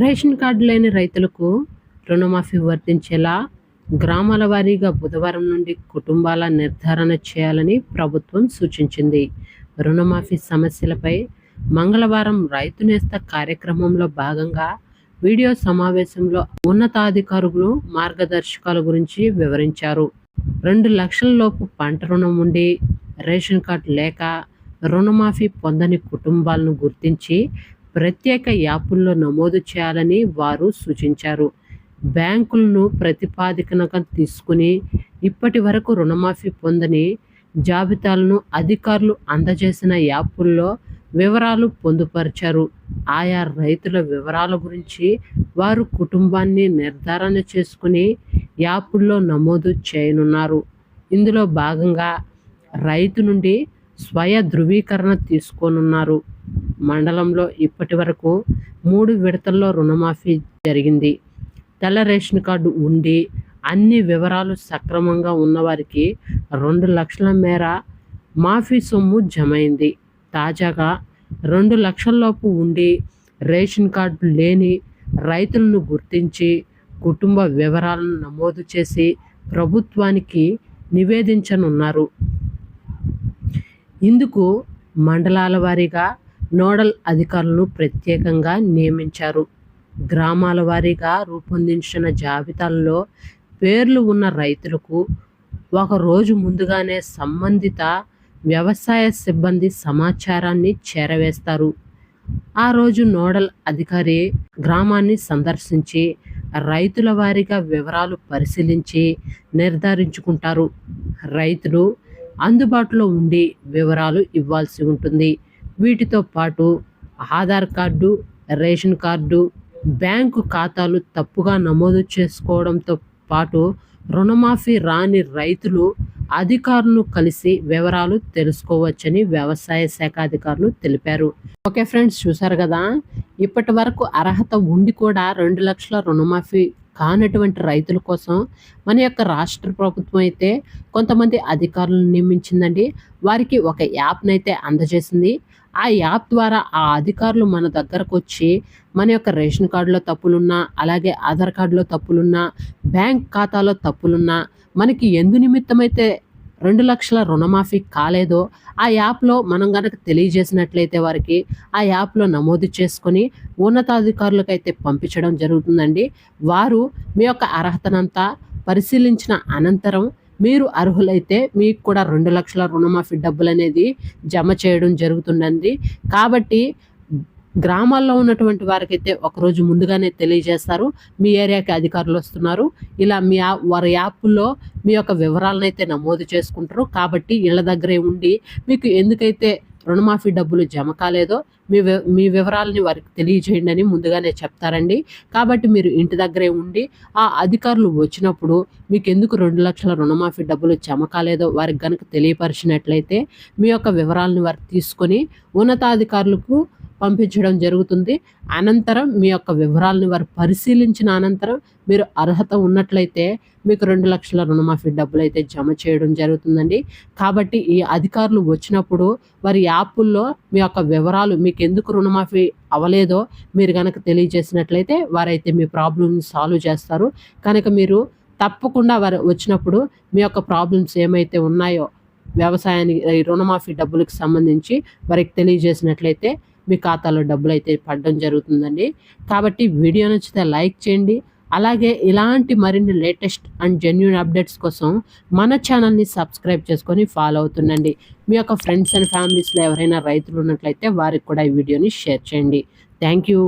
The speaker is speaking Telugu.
రేషన్ కార్డు లేని రైతులకు రుణమాఫీ వర్తించేలా గ్రామాల వారీగా బుధవారం నుండి కుటుంబాల నిర్ధారణ చేయాలని ప్రభుత్వం సూచించింది. రుణమాఫీ సమస్యలపై మంగళవారం రైతు నేస్త కార్యక్రమంలో భాగంగా వీడియో సమావేశంలో ఉన్నతాధికారులు మార్గదర్శకాల గురించి వివరించారు. రెండు లక్షల లోపు పంట రుణం ఉండి రేషన్ కార్డు లేక రుణమాఫీ పొందని కుటుంబాలను గుర్తించి ప్రత్యేక యాపుల్లో నమోదు చేయాలని వారు సూచించారు. బ్యాంకులను ప్రతిపాదికనగా తీసుకుని ఇప్పటి వరకు రుణమాఫీ పొందని జాబితాలను అధికారులు అందజేసిన యాపుల్లో వివరాలు పొందుపరిచారు. ఆయా రైతుల వివరాల గురించి వారు కుటుంబాన్ని నిర్ధారణ చేసుకుని యాపుల్లో నమోదు చేయనున్నారు. ఇందులో భాగంగా రైతు నుండి స్వయ ధృవీకరణ తీసుకోనున్నారు. మండలంలో ఇప్పటి వరకు మూడు విడతల్లో రుణమాఫీ జరిగింది. తెల్ల రేషన్ కార్డు ఉండి అన్ని వివరాలు సక్రమంగా ఉన్నవారికి రెండు లక్షల మేర మాఫీ సొమ్ము జమైంది. తాజాగా రెండు లక్షల్లోపు ఉండి రేషన్ కార్డు లేని రైతులను గుర్తించి కుటుంబ వివరాలను నమోదు చేసి ప్రభుత్వానికి నివేదించనున్నారు. ఇందుకు మండలాల వారీగా నోడల్ అధికారులను ప్రత్యేకంగా నియమించారు. గ్రామాల వారీగా రూపొందించిన జాబితాల్లో పేర్లు ఉన్న రైతులకు ఒక రోజు ముందుగానే సంబంధిత వ్యవసాయ సిబ్బంది సమాచారాన్ని చేరవేస్తారు. ఆ రోజు నోడల్ అధికారి గ్రామాన్ని సందర్శించి రైతుల వారీగా వివరాలు పరిశీలించి నిర్ధారించుకుంటారు. రైతులు అందుబాటులో ఉండి వివరాలు ఇవ్వాల్సి ఉంటుంది. వీటితో పాటు Aadhaar card ration card bank ఖాతాలు తప్పుగా నమోదు చేసుకోవడంతో పాటు రుణమాఫీ రాని రైతులు అధికారులను కలిసి వివరాలు తెలుసుకోవచ్చని వ్యవసాయ శాఖ అధికారులు తెలిపారు. ఓకే ఫ్రెండ్స్ చూసారు కదా? ఇప్పటి వరకు అర్హత ఉండి కూడా రెండు లక్షల రుణమాఫీ కానటువంటి రైతుల కోసం మన యొక్క రాష్ట్ర ప్రభుత్వం అయితే కొంతమంది అధికారులను నియమించిందండి. వారికి ఒక యాప్ని అయితే అందజేసింది. ఆ యాప్ ద్వారా ఆ అధికారులు మన దగ్గరకు వచ్చి మన యొక్క రేషన్ కార్డులో తప్పులున్నా అలాగే ఆధార్ కార్డులో తప్పులున్నా బ్యాంక్ ఖాతాలో తప్పులున్నా మనకి ఎందు నిమిత్తమైతే రెండు లక్షల రుణమాఫీ కాలేదో ఆ యాప్లో మనం కనుక తెలియజేసినట్లయితే వారికి ఆ యాప్లో నమోదు చేసుకొని ఉన్నతాధికారులకు అయితే పంపించడం జరుగుతుందండి. వారు మీ యొక్క అర్హతనంతా పరిశీలించిన అనంతరం మీరు అర్హులైతే మీకు కూడా రెండు లక్షల రుణమాఫీ డబ్బులు అనేది జమ చేయడం జరుగుతుందండి. కాబట్టి గ్రామాల్లో ఉన్నటువంటి వారికైతే ఒకరోజు ముందుగానే తెలియజేస్తారు. మీ ఏరియాకి అధికారులు వస్తున్నారు. ఇలా మీ వారి యాప్లో మీ యొక్క వివరాలనైతే నమోదు చేసుకుంటారు. కాబట్టి ఇళ్ళ దగ్గరే ఉండి మీకు ఎందుకైతే రుణమాఫీ డబ్బులు జమ కాలేదో మీ మీ వివరాలని వారికి తెలియజేయండి అని ముందుగానే చెప్తారండి. కాబట్టి మీరు ఇంటి దగ్గరే ఉండి ఆ అధికారులు వచ్చినప్పుడు మీకు ఎందుకు రెండు లక్షల రుణమాఫీ డబ్బులు జమ కాలేదో వారికి కనుక తెలియపరిచినట్లయితే మీ యొక్క వివరాలను వారు తీసుకొని ఉన్నతాధికారులకు పంపించడం జరుగుతుంది. అనంతరం మీ యొక్క వివరాలను వారు పరిశీలించిన అనంతరం మీరు అర్హత ఉన్నట్లయితే మీకు రెండు లక్షల రుణమాఫీ డబ్బులు అయితే జమ చేయడం జరుగుతుందండి. కాబట్టి ఈ అధికారులు వచ్చినప్పుడు వారి యాప్ల్లో మీ యొక్క వివరాలు మీకు ఎందుకు రుణమాఫీ అవ్వలేదో మీరు కనుక తెలియజేసినట్లయితే వారైతే మీ ప్రాబ్లమ్ని సాల్వ్ చేస్తారు. కనుక మీరు తప్పకుండా వారు వచ్చినప్పుడు మీ యొక్క ప్రాబ్లమ్స్ ఏమైతే ఉన్నాయో వ్యవసాయానికి రుణమాఫీ డబ్బులకు సంబంధించి వారికి తెలియజేసినట్లయితే మీ ఖాతాలో డబ్బులు అయితే పడడం జరుగుతుందండి. కాబట్టి వీడియో నచ్చితే లైక్ చేయండి. అలాగే ఇలాంటి మరిన్ని లేటెస్ట్ అండ్ జెన్యున్ అప్డేట్స్ కోసం మన ఛానల్ని సబ్స్క్రైబ్ చేసుకొని ఫాలో అవుతుండండి. మీ యొక్క ఫ్రెండ్స్ అండ్ ఫ్యామిలీస్లో ఎవరైనా రైతులు ఉన్నట్లయితే వారికి కూడా ఈ వీడియోని షేర్ చేయండి. Thank you.